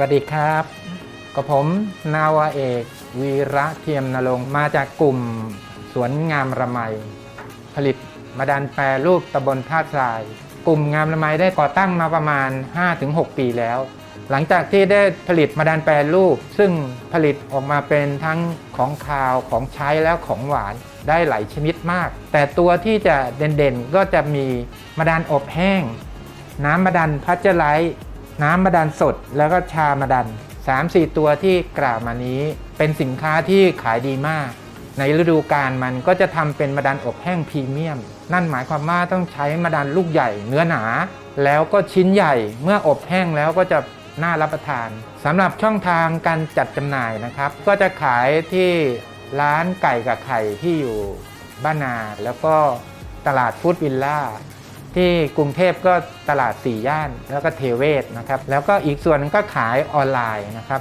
วัสดีครับกับผมนาวาเอกวีระเทียมนรงมาจากกลุ่มสวนงามระไมผลิตมาดันแปรรูปตำบลท่าทราย กลุ่มงามระไมได้ก่อตั้งมาประมาณ 5-6 ปีแล้ว หลังจากที่ได้ผลิตมาดันแปรรูป ซึ่งผลิตออกมาเป็นทั้งของคาวของใช้แล้วของหวานได้หลายชนิดมาก แต่ตัวที่จะเด่นๆก็จะมีมาดันอบแห้ง น้ำมะดันพัชไลท์ น้ำมะดันสดแล้วก็ชามะดัน 3-4 ตัวที่กล่าวมานี้ เป็นสินค้าที่ขายดีมาก ในฤดูกาลมันก็จะทำเป็นมะดันอบแห้งพรีเมียม นั่นหมายความว่าต้องใช้มะดันลูกใหญ่ เนื้อหนา แล้วก็ชิ้นใหญ่เมื่ออบแห้งแล้วก็จะน่ารับประทานสำหรับช่องทางการจัดจำหน่ายนะครับ ก็จะขายที่ร้านไก่กับไข่ที่อยู่บ้านนา แล้วก็ตลาดฟู้ดวิลล่า ที่กรุงเทพก็ตลาดสี่ย่าน แล้วก็เทเวศนะครับ แล้วก็อีกส่วนนึงก็ขายออนไลน์นะครับ